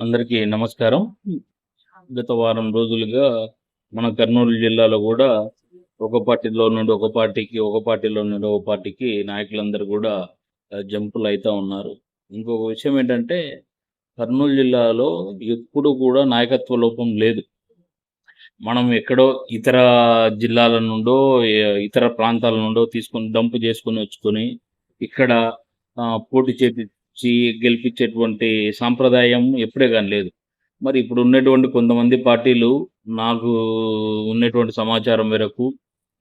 అందరికీ నమస్కారం. గత వారం రోజులుగా మన కర్నూలు జిల్లాలో కూడా ఒక పార్టీలో నుండి ఒక పార్టీకి ఒక పార్టీలో నుండి ఒక పార్టీకి నాయకులందరూ కూడా జంపులు అవుతా ఉన్నారు. ఇంకొక విషయం ఏంటంటే కర్నూలు జిల్లాలో ఎప్పుడు కూడా నాయకత్వ లోపం లేదు. మనం ఎక్కడో ఇతర జిల్లాల నుండో ఇతర ప్రాంతాల నుండో తీసుకొని డంపు చేసుకొని వచ్చుకొని ఇక్కడ ఆ, పోటీ చేపించి గెలిపించేటువంటి సాంప్రదాయం ఎప్పుడే కానీ లేదు. మరి ఇప్పుడు ఉన్నటువంటి కొంతమంది పార్టీలు నాకు ఉన్నటువంటి సమాచారం మేరకు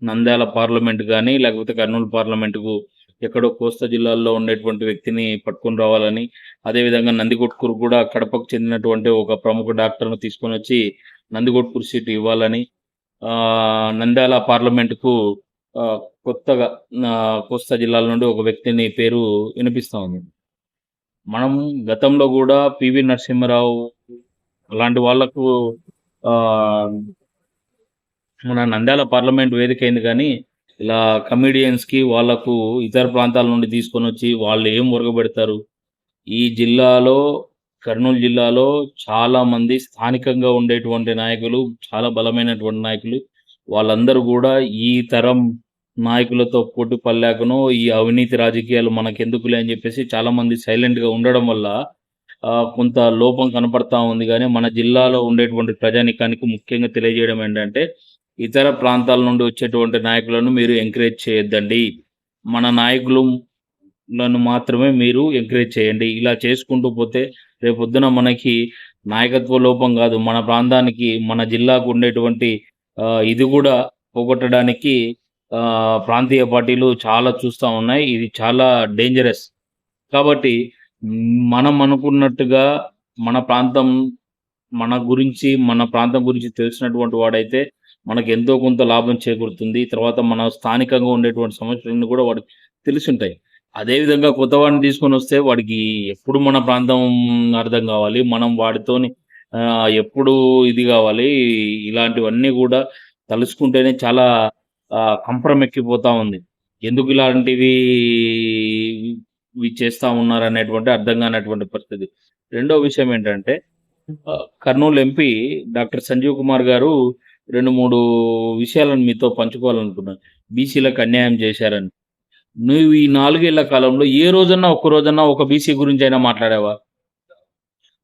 నంద్యాల పార్లమెంట్ కానీ లేకపోతే కర్నూలు పార్లమెంటుకు ఎక్కడో కోస్తా జిల్లాల్లో ఉండేటువంటి వ్యక్తిని పట్టుకొని రావాలని అదేవిధంగా నందికొట్కూరు కూడా కడపకు చెందినటువంటి ఒక ప్రముఖ డాక్టర్ను తీసుకొని వచ్చి నందికొట్కూరు సీటు ఇవ్వాలని నంద్యాల పార్లమెంటుకు కొత్తగా కోస్తా జిల్లాల నుండి ఒక వ్యక్తిని పేరు వినిపిస్తూ ఉంది. మనం గతంలో కూడా పివి నరసింహారావు అలాంటి వాళ్ళకు మన నంద్యాల పార్లమెంట్ వేదిక అయింది కానీ ఇలా కమిడియన్స్కి వాళ్ళకు ఇతర ప్రాంతాల నుండి తీసుకొని వచ్చి వాళ్ళు ఏం ఉరగబెడతారు? ఈ జిల్లాలో కర్నూలు జిల్లాలో చాలా మంది స్థానికంగా ఉండేటువంటి నాయకులు చాలా బలమైనటువంటి నాయకులు వాళ్ళందరూ కూడా ఈ తరం నాయకులతో పొట్టు పడలేకనో ఈ అవినీతి రాజకీయాలు మనకెందుకులే అని చెప్పేసి చాలామంది సైలెంట్గా ఉండడం వల్ల కొంత లోపం కనపడతా ఉంది. కానీ మన జిల్లాలో ఉండేటువంటి ప్రజానికానికి ముఖ్యంగా తెలియజేయడం ఏంటంటే ఇతర ప్రాంతాల నుండి వచ్చేటువంటి నాయకులను మీరు ఎంకరేజ్ చేయొద్దండి. మన నాయకులను మాత్రమే మీరు ఎంకరేజ్ చేయండి. ఇలా చేసుకుంటూ పోతే రేపొద్దున మనకి నాయకత్వ లోపం కాదు. మన ప్రాంతానికి మన జిల్లాకు ఉండేటువంటి ఇది కూడా పోగొట్టడానికి ప్రాంతీయ పార్టీలు చాలా చూస్తూ ఉన్నాయి. ఇది చాలా డేంజరస్ కాబట్టి మనం అనుకున్నట్టుగా మన ప్రాంతం మన గురించి మన ప్రాంతం గురించి తెలిసినటువంటి వాడైతే మనకు ఎంతో కొంత లాభం చేకూరుతుంది. తర్వాత మన స్థానికంగా ఉండేటువంటి సమస్యలన్నీ కూడా వాడికి తెలిసి ఉంటాయి అదేవిధంగా కొత్త వాడిని తీసుకొని వస్తే వాడికి ఎప్పుడు మన ప్రాంతం అర్థం కావాలి. మనం వాడితోని ఎప్పుడు ఇది కావాలి. ఇలాంటివన్నీ కూడా తలుచుకుంటేనే చాలా ఆ, ఎక్కిపోతా ఉంది. ఎందుకు ఇలాంటివి ఇవి చేస్తా ఉన్నారు అనేటువంటి అర్థం కానటువంటి పరిస్థితి. రెండో విషయం ఏంటంటే కర్నూలు ఎంపీ డాక్టర్ సంజీవ్ కుమార్ గారు రెండు మూడు విషయాలను మీతో పంచుకోవాలనుకున్నాను బీసీలకు అన్యాయం చేశారని. నువ్వు ఈ నాలుగేళ్ళ కాలంలో ఏ రోజన్నా ఒక్క రోజన్నా ఒక బీసీ గురించి అయినా మాట్లాడావా?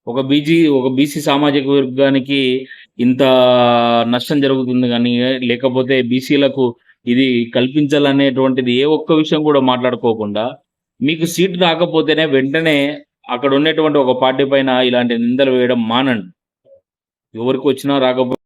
ఒక బీజీ ఒక బీసీ సామాజిక వర్గానికి ఇంత నష్టం జరుగుతుంది కానీ లేకపోతే బీసీలకు ఇది కల్పించాలనేటువంటిది ఏ ఒక్క విషయం కూడా మాట్లాడుకోకుండా మీకు సీట్ రాకపోతేనే వెంటనే అక్కడ ఉన్నటువంటి ఒక పార్టీ పైన ఇలాంటి నిందలు వేయడం మానండి. ఎవరికి వచ్చినా రాకపోతే